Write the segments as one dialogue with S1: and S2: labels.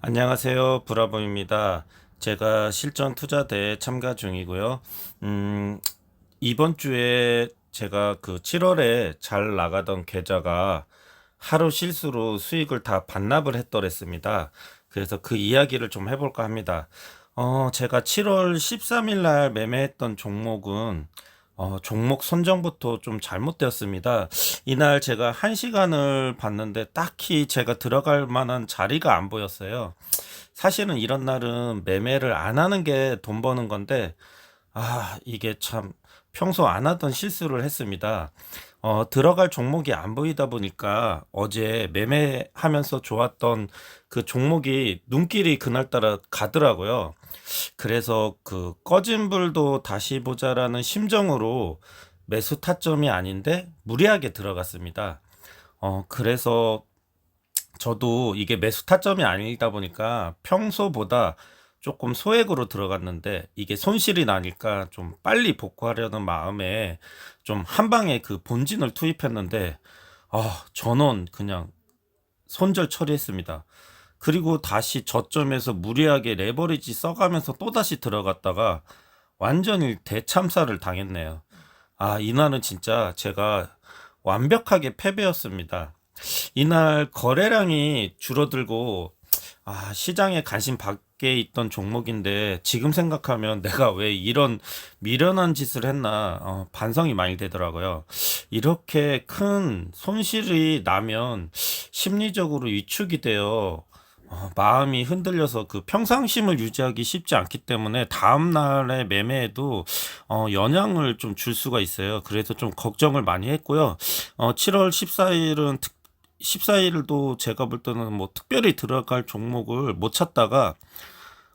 S1: 안녕하세요. 브라보입니다. 제가 실전 투자대에 참가 중이고요. 음, 이번 주에 제가 그 7월에 잘 나가던 계좌가 하루 실수로 수익을 다 반납을 했더랬습니다. 그래서 그 이야기를 좀 해볼까 합니다. 어, 제가 7월 13일 날 매매했던 종목은 어, 종목 선정부터 좀 잘못되었습니다. 이날 제가 한 시간을 봤는데 딱히 제가 들어갈 만한 자리가 안 보였어요. 사실은 이런 날은 매매를 안 하는 게 돈 버는 건데, 아, 이게 참 평소 안 하던 실수를 했습니다. 어, 들어갈 종목이 안 보이다 보니까 어제 매매하면서 좋았던 그 종목이 눈길이 그날따라 가더라고요. 그래서 그 꺼진 불도 다시 보자라는 심정으로 매수 타점이 아닌데 무리하게 들어갔습니다. 어, 그래서 저도 이게 매수 타점이 아니다 보니까 평소보다 조금 소액으로 들어갔는데 이게 손실이 나니까 좀 빨리 복구하려는 마음에 좀 한 방에 그 본진을 투입했는데 아, 전원 그냥 손절 처리했습니다. 그리고 다시 저점에서 무리하게 레버리지 써가면서 또다시 들어갔다가 완전히 대참사를 당했네요. 아, 이날은 진짜 제가 완벽하게 패배였습니다. 이날 거래량이 줄어들고 아, 시장에 관심 밖에 있던 종목인데 지금 생각하면 내가 왜 이런 미련한 짓을 했나 어, 반성이 많이 되더라고요. 이렇게 큰 손실이 나면 심리적으로 위축이 되어 어, 마음이 흔들려서 그 평상심을 유지하기 쉽지 않기 때문에 다음 날에 매매에도 어, 영향을 좀 줄 수가 있어요. 그래서 좀 걱정을 많이 했고요. 어, 7월 14일은 특 14일도 제가 볼 때는 뭐 특별히 들어갈 종목을 못 찾다가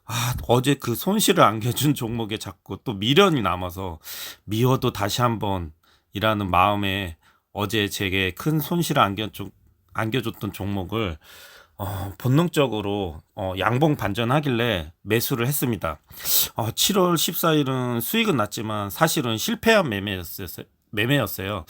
S1: 아, 어제 그 손실을 안겨준 종목에 자꾸 또 미련이 남아서 미워도 다시 한번 이라는 마음에 어제 제게 큰 손실을 안겨줬, 안겨줬던 종목을 어, 본능적으로 어, 양봉 반전하길래 매수를 했습니다. 어, 7월 14일은 수익은 났지만 사실은 실패한 매매였어요. 매매였어요.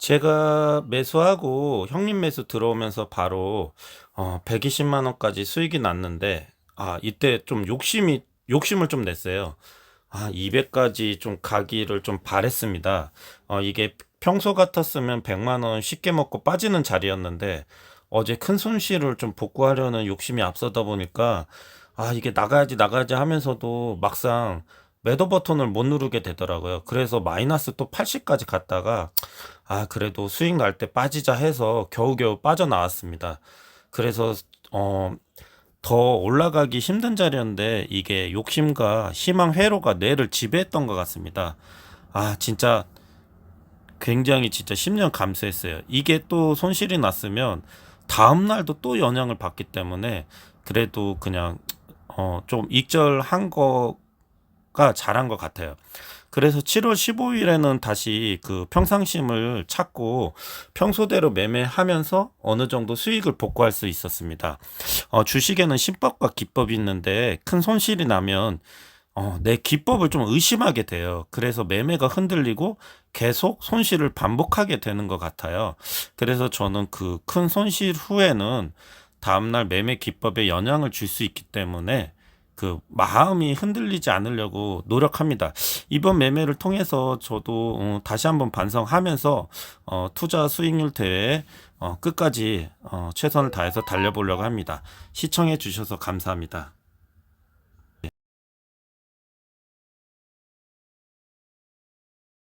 S1: 제가 매수하고 형님 매수 들어오면서 바로 어, 120만 원까지 수익이 났는데 아 이때 좀 욕심이 욕심을 좀 냈어요. 아 200까지 좀 가기를 좀 바랬습니다. 어, 이게 평소 같았으면 100만 원 쉽게 먹고 빠지는 자리였는데 어제 큰 손실을 좀 복구하려는 욕심이 앞서다 보니까 아 이게 나가야지 나가야지 하면서도 막상 매도 버튼을 못 누르게 되더라고요. 그래서 마이너스 또 80까지 갔다가 아 그래도 수익 날 때 빠지자 해서 겨우겨우 빠져나왔습니다. 그래서 어 더 올라가기 힘든 자리였는데 이게 욕심과 희망 회로가 뇌를 지배했던 것 같습니다. 아 진짜 굉장히 진짜 10년 감수했어요. 이게 또 손실이 났으면 다음 날도 또 영향을 받기 때문에 그래도 그냥 어 좀 익절한 거 가 잘한 것 같아요. 그래서 7월 15일에는 다시 그 평상심을 찾고 평소대로 매매하면서 어느 정도 수익을 복구할 수 있었습니다. 어, 주식에는 신법과 기법이 있는데 큰 손실이 나면 어, 내 기법을 좀 의심하게 돼요. 그래서 매매가 흔들리고 계속 손실을 반복하게 되는 것 같아요. 그래서 저는 그 큰 손실 후에는 다음날 매매 기법에 영향을 줄 수 있기 때문에 그 마음이 흔들리지 않으려고 노력합니다. 이번 매매를 통해서 저도 어, 다시 한번 반성하면서 어, 투자 수익률 대회 어, 끝까지 어, 최선을 다해서 달려보려고 합니다. 시청해 주셔서 감사합니다.